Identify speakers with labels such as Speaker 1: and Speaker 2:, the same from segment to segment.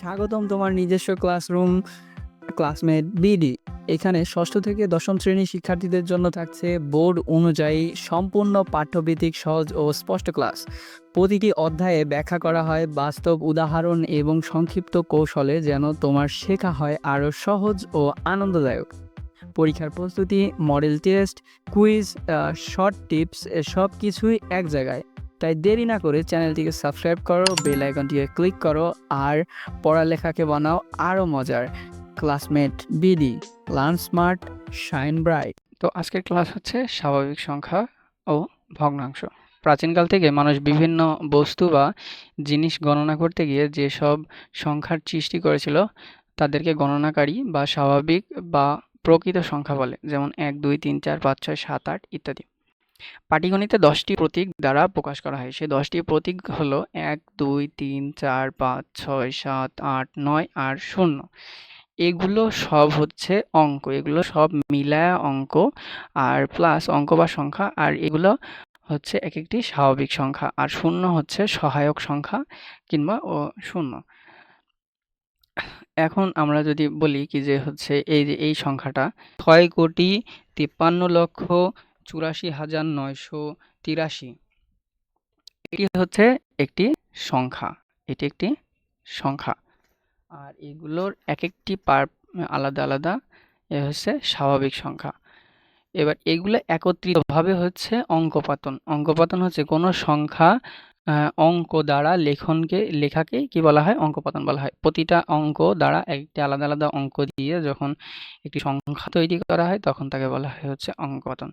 Speaker 1: স্বাগতম তোমার নিজস্ব ক্লাসরুম ক্লাসমেট বিডি এখানে ষষ্ঠ থেকে দশম শ্রেণীর শিক্ষার্থীদের জন্য থাকছে বোর্ড অনুযায়ী সম্পূর্ণ পাঠ্যভিত্তিক সহজ ও স্পষ্ট ক্লাস প্রতিটি অধ্যায়ে ব্যাখ্যা করা হয় বাস্তব উদাহরণ এবং সংক্ষিপ্ত কৌশলে যেন তোমার শেখা হয় আরও সহজ ও আনন্দদায়ক পরীক্ষার প্রস্তুতি model test quiz short tips সব কিছুই এক জায়গায় তাই দেরি না করে চ্যানেলটিকে সাবস্ক্রাইব করো বেল আইকনটিকে ক্লিক করো আর পড়ালেখাকে বানাও আরও মজার classmate BD learn smart shine bright তো আজকের ক্লাস হচ্ছে স্বাভাবিক সংখ্যা ও ভগ্নাংশ প্রাচীনকাল থেকে মানুষ বিভিন্ন বস্তু বা জিনিস গণনা করতে গিয়ে যেসব সংখ্যার সৃষ্টি করেছিল তাদেরকে গণনাকারী বা স্বাভাবিক বা প্রকৃত সংখ্যা বলে যেমন এক দুই তিন চার পাঁচ ছয় সাত আট ইত্যাদি পাটিগণিতে দশটি প্রতীক দ্বারা প্রকাশ করা হয় সেই দশটি প্রতীক হল এক দুই তিন চার পাঁচ ছয় সাত আট নয় আর শূন্য এগুলো সব হচ্ছে অঙ্ক এগুলো সব মিলায়া অঙ্ক আর প্লাস অঙ্ক বা সংখ্যা আর এগুলো হচ্ছে এক একটি স্বাভাবিক সংখ্যা আর শূন্য হচ্ছে সহায়ক সংখ্যা কিংবা ও শূন্য এখন আমরা যদি বলি কি যে হচ্ছে এই যে এই সংখ্যাটা ছয় কোটি তিপ্পান্ন লক্ষ চুরাশি হাজার নয়শো তিরাশি এটি হচ্ছে একটি সংখ্যা এটি একটি সংখ্যা আর এগুলোর এক একটি পার আলাদা আলাদা এ হচ্ছে স্বাভাবিক সংখ্যা এবার এগুলো একত্রিতভাবে হচ্ছে অঙ্কপাতন অঙ্কপাতন হচ্ছে কোনো সংখ্যা অঙ্ক দ্বারা লেখনকে লেখাকে কি বলা হয় অঙ্ক পতন বলা হয় প্রতিটা অঙ্ক দ্বারা একটি আলাদা আলাদা অঙ্ক দিয়ে যখন একটি সংখ্যা তৈরি করা হয় তখন তাকে বলা হয় হচ্ছে অঙ্ক পতন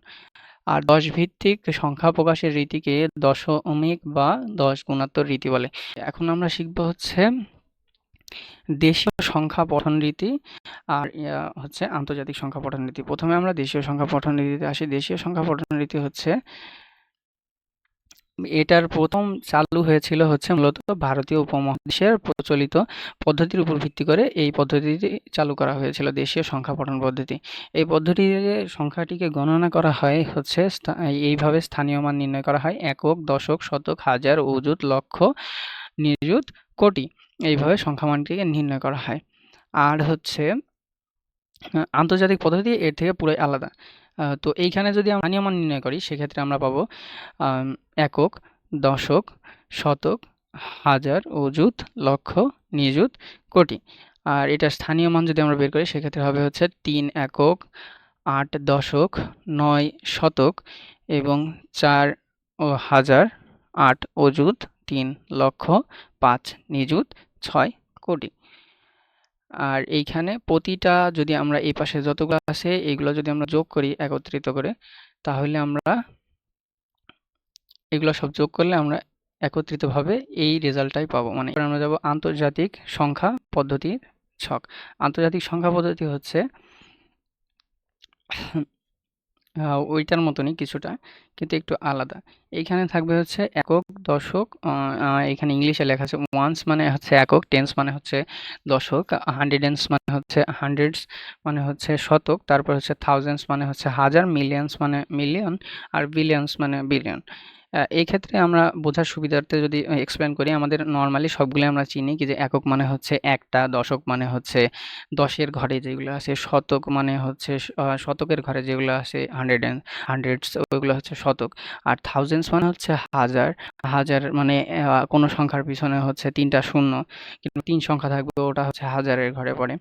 Speaker 1: আর দশ ভিত্তিক সংখ্যা প্রকাশের রীতিকে দশমিক বা দশ গুণাত্তর রীতি বলে এখন আমরা শিখব হচ্ছে দেশীয় সংখ্যা পঠন রীতি আর হচ্ছে আন্তর্জাতিক সংখ্যা পঠন রীতি প্রথমে আমরা দেশীয় সংখ্যা পঠন রীতিতে আসি দেশীয় সংখ্যা পঠন রীতি হচ্ছে এটার প্রথম চালু হয়েছিল হচ্ছে মূলত ভারতীয় উপমহাদেশের প্রচলিত পদ্ধতির উপর ভিত্তি করে এই পদ্ধতিটি চালু করা হয়েছিল দেশীয় সংখ্যা পঠন পদ্ধতি এই পদ্ধতিতে সংখ্যাটিকে গণনা করা হয় হচ্ছে এইভাবে স্থানীয় মান নির্ণয় করা হয় একক দশক শতক হাজার অযুত লক্ষ নিজুত কোটি এইভাবে সংখ্যামানটিকে নির্ণয় করা হয় আর হচ্ছে আন্তর্জাতিক পদ্ধতি এর থেকে পুরোই আলাদা তো এইখানে যদি আমরা স্থানীয় মান নির্ণয় করি সেক্ষেত্রে আমরা পাবো একক দশক শতক হাজার অযুত লক্ষ নিযুত কোটি আর এটা স্থানীয় মান যদি আমরা বের করি সেক্ষেত্রে হবে হচ্ছে তিন একক আট দশক নয় শতক এবং চার ও হাজার আট অযুত তিন লক্ষ পাঁচ নিযুত ছয় কোটি আর এইখানে প্রতিটা যদি আমরা এই পাশে যতগুলো আছে এইগুলো যদি আমরা যোগ করি একত্রিত করে তাহলে আমরা এগুলো সব যোগ করলে আমরা একত্রিতভাবে এই রেজাল্টটাই পাবো মানে আমরা যাব আন্তর্জাতিক সংখ্যা পদ্ধতির ছক আন্তর্জাতিক সংখ্যা পদ্ধতি হচ্ছে ওইটার মতনই কিছুটা কিন্তু একটু আলাদা এখানে থাকবে হচ্ছে একক দশক এখানে ইংলিশে লেখা আছে ওয়ান্স মানে হচ্ছে একক টেন্স মানে হচ্ছে দশক হান্ড্রেডেন্স মানে হচ্ছে হান্ড্রেডস মানে হচ্ছে শতক তারপর হচ্ছে থাউজেন্ডস মানে হচ্ছে হাজার মিলিয়ন্স মানে মিলিয়ন আর বিলিয়ন্স মানে বিলিয়ন এই ক্ষেত্রে আমরা বোঝার সুবিধার্থে যদি এক্সপ্লেন করি আমাদের নর্মালি সবগুলো আমরা চিনি কি যে একক মানে হচ্ছে একটা দশক মানে হচ্ছে দশের ঘরে যেগুলো আছে শতক মানে হচ্ছে শতকের ঘরে যেগুলো আছে হান্ড্রেড অ্যান্ড হান্ড্রেডস ওইগুলো হচ্ছে শতক আর থাউজেন্ডস মানে হচ্ছে হাজার হাজার মানে কোনো সংখ্যার পিছনে হচ্ছে তিনটা শূন্য কিন্তু তিন সংখ্যা থাকবে ওটা হচ্ছে হাজারের ঘরে পড়ে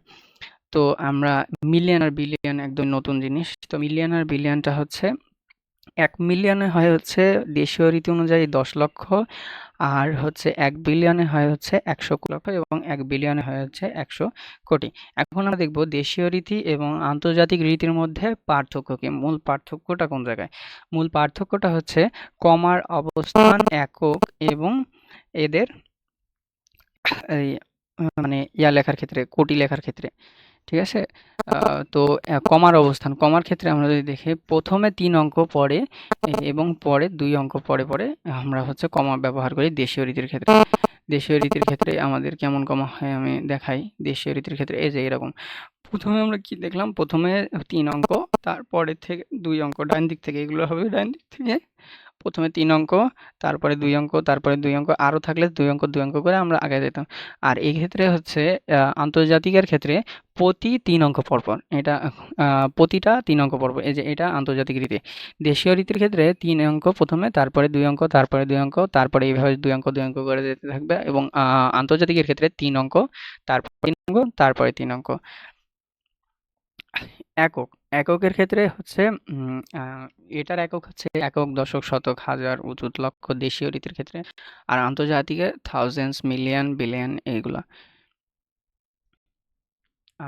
Speaker 1: তো আমরা মিলিয়ন আর বিলিয়ন একদম নতুন জিনিস তো মিলিয়ন আর বিলিয়নটা হচ্ছে এক মিলিয়নে হয় হচ্ছে দেশীয় রীতি অনুযায়ী দশ লক্ষ আর হচ্ছে এক বিলিয়নে হয় হচ্ছে একশো লক্ষ এবং এক বিলিয়নে হয় হচ্ছে একশো কোটি এখন আমরা দেখব দেশীয় রীতি এবং আন্তর্জাতিক রীতির মধ্যে পার্থক্য কি মূল পার্থক্যটা কোন জায়গায় মূল পার্থক্যটা হচ্ছে কমার অবস্থান একক এবং এদের মানে ইয়া লেখার ক্ষেত্রে কোটি লেখার ক্ষেত্রে ঠিক আছে তো কমার অবস্থান কমার ক্ষেত্রে আমরা যদি দেখি প্রথমে তিন অঙ্ক পরে এবং পরে দুই অঙ্ক পরে পরে আমরা হচ্ছে কমা ব্যবহার করি দেশীয় রীতির ক্ষেত্রে দেশীয় রীতির ক্ষেত্রে আমাদের কেমন কমা হয় আমি দেখাই দেশীয় রীতির ক্ষেত্রে এই যে এরকম প্রথমে আমরা কি দেখলাম প্রথমে তিন অঙ্ক তারপরে থেকে দুই অঙ্ক ডান দিক থেকে এগুলো হবে ডান দিক থেকে প্রথমে তিন অঙ্ক তারপরে দুই অঙ্ক তারপরে দুই অঙ্ক আরও থাকলে দুই অঙ্ক দুই অঙ্ক করে আমরা আগে যেতাম আর এই ক্ষেত্রে হচ্ছে আন্তর্জাতিকের ক্ষেত্রে প্রতি তিন অঙ্ক পরপর এটা প্রতিটা তিন অঙ্ক পরপর এই যে এটা আন্তর্জাতিক রীতি দেশীয় রীতির ক্ষেত্রে তিন অঙ্ক প্রথমে তারপরে দুই অঙ্ক তারপরে দুই অঙ্ক তারপরে এইভাবে দুই অঙ্ক দুই অঙ্ক করে যেতে থাকবে এবং আন্তর্জাতিকের ক্ষেত্রে তিন অঙ্ক তারপর তিন অঙ্ক তারপরে তিন অঙ্ক একক এককের ক্ষেত্রে হচ্ছে এটার একক হচ্ছে একক দশক শতক হাজার অযুত লক্ষ দেশীয় রীতির ক্ষেত্রে আর আন্তর্জাতিকে থাউজেন্ডস মিলিয়ন বিলিয়ন এইগুলো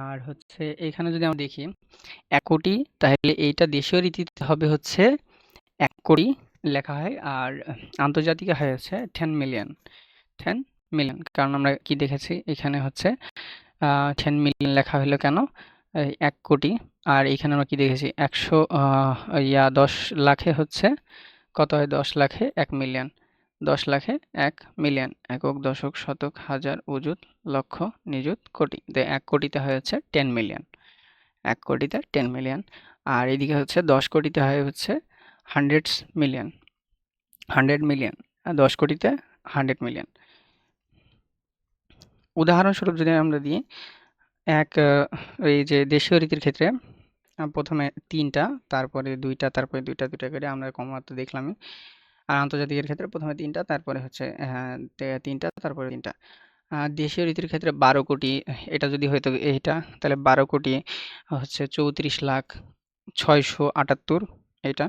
Speaker 1: আর হচ্ছে এখানে যদি আমরা দেখি এক কোটি তাহলে এইটা দেশীয় রীতিতে হবে হচ্ছে এক কোটি লেখা হয় আর আন্তর্জাতিকে হয়ে হচ্ছে টেন মিলিয়ন টেন মিলিয়ন কারণ আমরা কি দেখেছি এখানে হচ্ছে টেন মিলিয়ন লেখা হলো কেন এক কোটি আর এখানে আমরা কি দেখেছি একশো ইয়া দশ লাখে হচ্ছে কত হয় দশ লাখে এক মিলিয়ন দশ লাখে এক মিলিয়ন একক দশক শতক হাজার উজুত লক্ষ নিযুত কোটি তো এক কোটিতে হচ্ছে টেন মিলিয়ন এক কোটিতে টেন মিলিয়ন আর এদিকে হচ্ছে দশ কোটিতে হয় হচ্ছে হান্ড্রেডস মিলিয়ন হান্ড্রেড মিলিয়ন দশ কোটিতে হান্ড্রেড মিলিয়ন উদাহরণস্বরূপ যদি আমরা দিই এক এই যে দেশীয় রীতির ক্ষেত্রে প্রথমে তিনটা তারপরে দুইটা তারপরে দুইটা দুইটা করে আমরা কমা দেখলামই আর আন্তর্জাতিকের ক্ষেত্রে প্রথমে তিনটা তারপরে হচ্ছে হ্যাঁ, তিনটা তারপরে তিনটা আর দেশীয় রীতির ক্ষেত্রে বারো কোটি এটা যদি হয়তো এইটা তাহলে বারো কোটি হচ্ছে চৌত্রিশ লাখ ছয়শো আটাত্তর এটা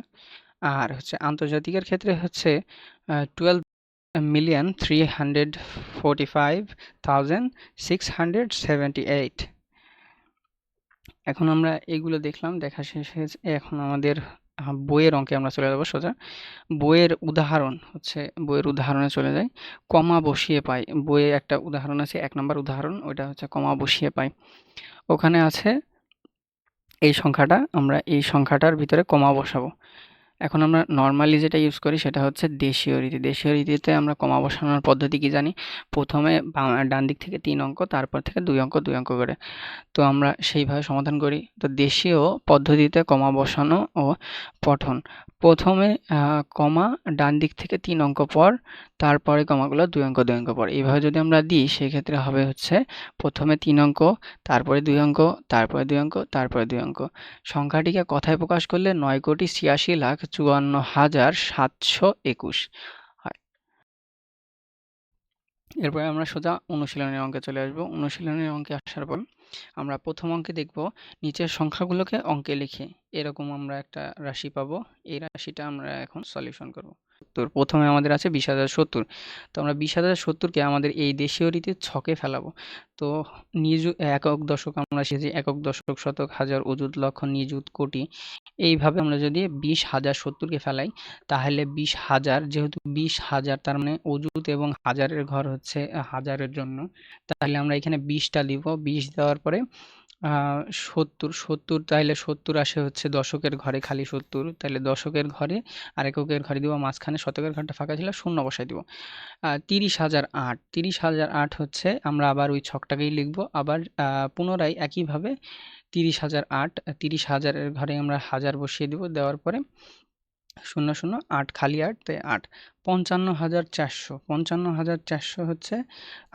Speaker 1: আর হচ্ছে আন্তর্জাতিকের ক্ষেত্রে হচ্ছে twelve million three hundred forty five thousand six hundred seventy eight এখন আমরা এগুলো দেখলাম দেখা শেষ হয়েছে এখন আমাদের বইয়ের অঙ্কে আমরা চলে যাবো সোজা বইয়ের উদাহরণ হচ্ছে বইয়ের উদাহরণে চলে যাই কমা বসিয়ে পাই বইয়ে একটা উদাহরণ আছে এক নম্বর উদাহরণ ওইটা হচ্ছে কমা বসিয়ে পাই ওখানে আছে এই সংখ্যাটা আমরা এই সংখ্যাটার ভিতরে কমা বসাবো এখন আমরা নর্মালি যেটা ইউজ করি সেটা হচ্ছে দেশীয় রীতি দেশীয় রীতিতে আমরা কমা বসানোর পদ্ধতি কি জানি প্রথমে ডান দিক থেকে তিন অঙ্ক তারপর থেকে দুই অঙ্ক দুই অঙ্ক করে তো আমরা সেইভাবে সমাধান করি তো দেশীয় পদ্ধতিতে কমা বসানো ও পঠন প্রথমে কমা ডান দিক থেকে তিন অঙ্ক পর তারপরে কমাগুলো দুই অঙ্ক দুই অঙ্ক পর এইভাবে যদি আমরা দিই সেক্ষেত্রে হবে হচ্ছে প্রথমে তিন অঙ্ক তারপরে দুই অঙ্ক তারপরে দুই অঙ্ক তারপরে দুই অঙ্ক সংখ্যাটিকে কথায় প্রকাশ করলে নয় কোটি ছিয়াশি লাখ চুয়ান্ন হাজার সাতশো একুশ এরপরে আমরা সোজা অনুশীলনের অঙ্কে চলে আসবো অনুশীলনের অঙ্কে আসার পর আমরা প্রথম অঙ্কে দেখব নিচের সংখ্যাগুলোকে অঙ্কে লিখে এরকম আমরা একটা রাশি পাব এই রাশিটা আমরা এখন সলিউশন করব তো প্রথমে আমাদের আছে বিশ হাজার সত্তর তো আমরা বিশ হাজার সত্তরকে আমাদের এই দেশীয় রীতি ছকে ফেলাবো তো নিজ একক দশক আমরা সে যে একক দশক শতক হাজার অযুত লক্ষ নিযুত কোটি এইভাবে আমরা যদি বিশ হাজার সত্তরকে ফেলাই তাহলে বিশ হাজার যেহেতু বিশ হাজার তার মানে অজুত এবং হাজারের ঘর হচ্ছে হাজারের জন্য তাহলে আমরা এখানে বিশটা দিব বিশ দেওয়ার পরে সত্তর সত্তর তাহলে সত্তর আসে হচ্ছে দশকের ঘরে খালি সত্তর তাহলে দশকের ঘরে আর এককের ঘরে দিব মাঝখানে শতকের ঘরটা ফাঁকা ছিল শূন্য বসাই দিব তিরিশ হাজার আট তিরিশ হাজার আট হচ্ছে আমরা আবার ওই ছকটাকেই লিখব আবার পুনরায় একইভাবে তিরিশ হাজার আট তিরিশ হাজারের ঘরে আমরা হাজার বসিয়ে দেব দেওয়ার পরে শূন্য শূন্য আট খালি আট তাই আট পঞ্চান্ন হাজার চারশো পঞ্চান্ন হাজার চারশো হচ্ছে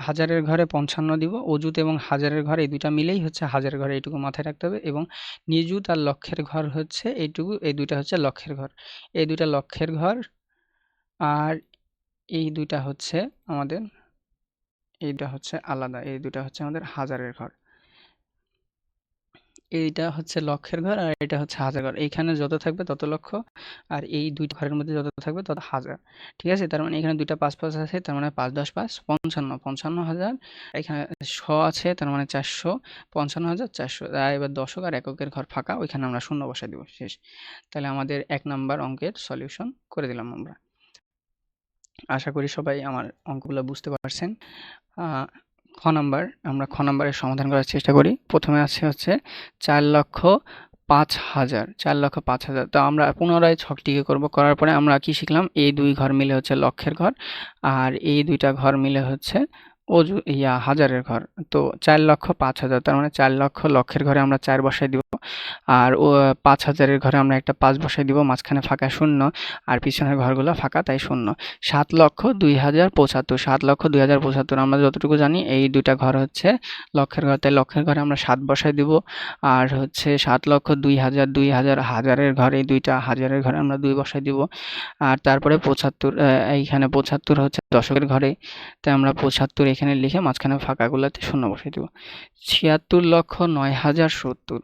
Speaker 1: হাজারের ঘরে পঞ্চান্ন দিব অজুত এবং হাজারের ঘর এই দুটা মিলেই হচ্ছে হাজারের ঘরে এইটুকু মাথায় রাখতে হবে এবং নিজুত আর লক্ষ্যের ঘর হচ্ছে এইটুকু এই দুইটা হচ্ছে লক্ষ্যের ঘর এই দুটা লক্ষের ঘর আর এই দুটা হচ্ছে আমাদের এইটা হচ্ছে আলাদা এই দুটা হচ্ছে আমাদের হাজারের ঘর এইটা হচ্ছে লক্ষের ঘর আর এটা হচ্ছে হাজার ঘর এইখানে যত থাকবে তত লক্ষ আর এই দুইটা ঘরের মধ্যে যত থাকবে তত হাজার ঠিক আছে তার মানে এখানে দুইটা পাঁচ পাঁচ আছে তার মানে পাঁচ দশ পাঁচ পঞ্চান্ন পঞ্চান্ন হাজার এখানে শ আছে তার মানে চারশো পঞ্চান্ন হাজার চারশো এবার দশক আর এককের ঘর ফাঁকা ওইখানে আমরা শূন্য বসাই দেবো শেষ তাহলে আমাদের এক নাম্বার অঙ্কের সলিউশন করে দিলাম আমরা আশা করি সবাই আমার অঙ্কগুলো বুঝতে পারছেন খ নম্বর আমরা খ নম্বরের সমাধান করার চেষ্টা করি প্রথমে আছে হচ্ছে চার লক্ষ পাঁচ হাজার চার লক্ষ পাঁচ হাজার তো আমরা পুনরায় ছকটিকে করব করার পরে আমরা কি শিখলাম এই দুই ঘর মিলে হচ্ছে লক্ষের ঘর আর এই দুইটা ঘর মিলে হচ্ছে অজু ইয়া হাজারের ঘর তো চার লক্ষ পাঁচ হাজার তার মানে চার লক্ষ লক্ষের ঘরে আমরা চার বসায় দিব আর ও পাঁচ হাজারের ঘরে আমরা একটা পাঁচ বসাই দিব মাঝখানে ফাঁকা শূন্য আর পিছনের ঘরগুলো ফাঁকা তাই শূন্য সাত লক্ষ দুই হাজার পঁচাত্তর সাত লক্ষ দুই হাজার পঁচাত্তর আমরা যতটুকু জানি এই দুইটা ঘর হচ্ছে লক্ষের ঘর তাই লক্ষের ঘরে আমরা সাত বসাই দিব আর হচ্ছে সাত লক্ষ দুই হাজার দুই হাজার হাজারের ঘরে এই দুইটা হাজারের ঘরে আমরা দুই বসাই দিব আর তারপরে পঁচাত্তর এইখানে পঁচাত্তর হচ্ছে দশকের ঘরে তাই আমরা পঁচাত্তর এখানে লিখে মাঝখানে ফাঁকাগুলোতে শূন্য বসাই দিব ছিয়াত্তর লক্ষ নয় হাজার সত্তর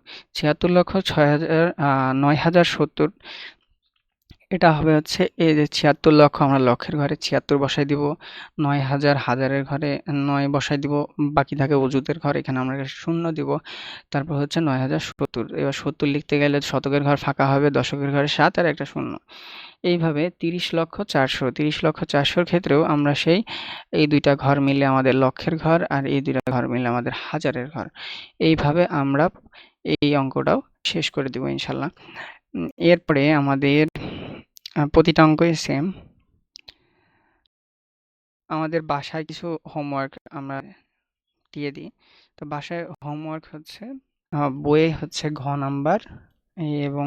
Speaker 1: ছিয়াত্তর লক্ষ ছয় হাজার নয় হাজার সত্তর এটা হবে হচ্ছে এই যে ছিয়াত্তর লক্ষ আমরা লক্ষের ঘরে ছিয়াত্তর বসাই দিব নয় হাজার হাজারের ঘরে নয় বসাই দিব বাকি থাকে অজুদের ঘর এখানে আমরা শূন্য দিব তারপর হচ্ছে নয় হাজার সত্তর এবার সত্তর লিখতে গেলে শতকের ঘর ফাঁকা হবে দশকের ঘরে সাত আর একটা শূন্য এইভাবে তিরিশ লক্ষ চারশো তিরিশ লক্ষ চারশোর ক্ষেত্রেও আমরা সেই এই দুইটা ঘর মিলে আমাদের লক্ষের ঘর আর এই দুইটা ঘর মিলে আমাদের হাজারের ঘর এইভাবে আমরা এই অঙ্কটাও শেষ করে দেবো ইনশাল্লাহ এরপরে আমাদের প্রতিটা অঙ্কই সেম আমাদের বাসায় কিছু হোমওয়ার্ক আমরা দিয়ে দিই তো বাসায় হোমওয়ার্ক হচ্ছে বইয়ে হচ্ছে ঘ নাম্বার এবং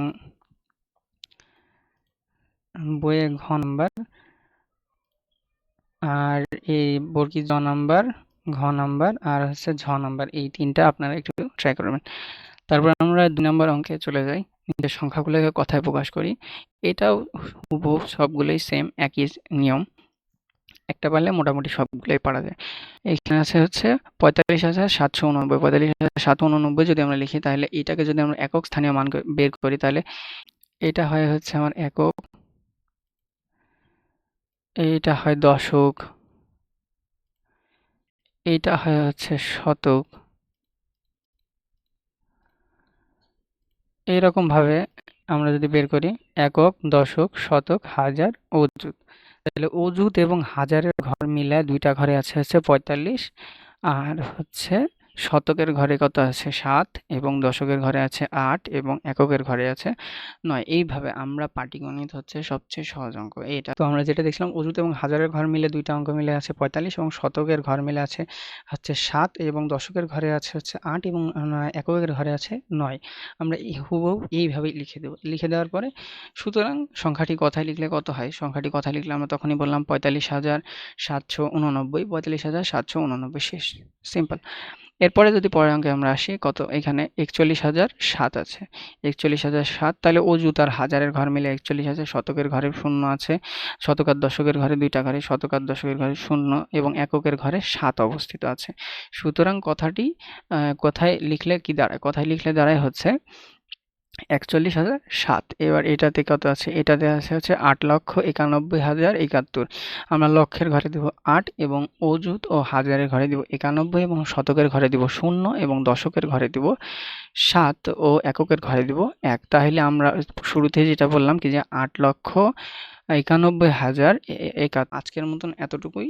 Speaker 1: বইয়ে ঘ নাম্বার আর এই বর্কি জ নাম্বার ঘ নাম্বার আর হচ্ছে ঝ নাম্বার এই তিনটা আপনারা একটু ট্রাই করবেন তারপর আমরা দুই নম্বর অঙ্কে চলে যাই নিজের সংখ্যাগুলোকে কথায় প্রকাশ করি এটাও উপভোগ সবগুলোই সেম একই নিয়ম একটা পারলে মোটামুটি সবগুলোই পারা যায় এখানে আছে হচ্ছে পঁয়তাল্লিশ হাজার সাতশো উনব্বই পঁয়তাল্লিশ হাজার সাতশো উননব্বই যদি আমরা লিখি তাহলে এটাকে যদি আমরা একক স্থানীয় মান বের করি তাহলে এটা হয় হচ্ছে আমার একক এইটা হয় দশক এইটা হয় হচ্ছে শতক এইরকমভাবে আমরা যদি বের করি একক দশক শতক হাজার অজুত তাহলে অজুত এবং হাজারের ঘর মিলায় দুইটা ঘরে আছে হচ্ছে পঁয়তাল্লিশ আর হচ্ছে শতকের ঘরে কত আছে সাত এবং দশকের ঘরে আছে আট এবং এককের ঘরে আছে নয় এইভাবে আমরা পাটিগণিত হচ্ছে সবচেয়ে সহজ অঙ্ক এটা তো আমরা যেটা দেখছিলাম অজুত এবং হাজারের ঘর মিলে দুইটা অঙ্ক মিলে আছে পঁয়তাল্লিশ এবং শতকের ঘর মিলে আছে হচ্ছে সাত এবং দশকের ঘরে আছে হচ্ছে আট এবং এককের ঘরে আছে নয় আমরা হুবহু এইভাবেই লিখে দেবো লিখে দেওয়ার পরে সুতরাং সংখ্যাটি কথায় লিখলে কত হয় সংখ্যাটি কথায় লিখলে আমরা তখনই বললাম পঁয়তাল্লিশ হাজার সাতশো উননব্বই পঁয়তাল্লিশ হাজার সাতশো উননব্বই শেষ সিম্পল এরপরে যদি পরের অঙ্কে আমরা আসি কত এখানে একচল্লিশ হাজার সাত আছে একচল্লিশ হাজার সাত তাহলে অযুত আর হাজারের ঘর মিলে একচল্লিশ হাজার শতকের ঘরে শূন্য আছে শতকার দশকের ঘরে দুইটা ঘরে শতকার দশকের ঘরে শূন্য এবং এককের ঘরে সাত অবস্থিত আছে সুতরাং কথাটি কোথায় লিখলে কি দাঁড়ায় কথায় লিখলে দাঁড়ায় হচ্ছে একচল্লিশ হাজার সাত এবার এটাতে কত আছে এটাতে আছে হচ্ছে আট লক্ষ একানব্বই হাজার একাত্তর আমরা লক্ষের ঘরে দেবো আট এবং অজুত ও হাজারের ঘরে দেবো একানব্বই এবং শতকের ঘরে দেবো শূন্য এবং দশকের ঘরে দেবো সাত ও এককের ঘরে দেবো এক তাহলে আমরা শুরুতে যেটা বললাম কি যে আট লক্ষ একানব্বই হাজার একা আজকের মতন এতটুকুই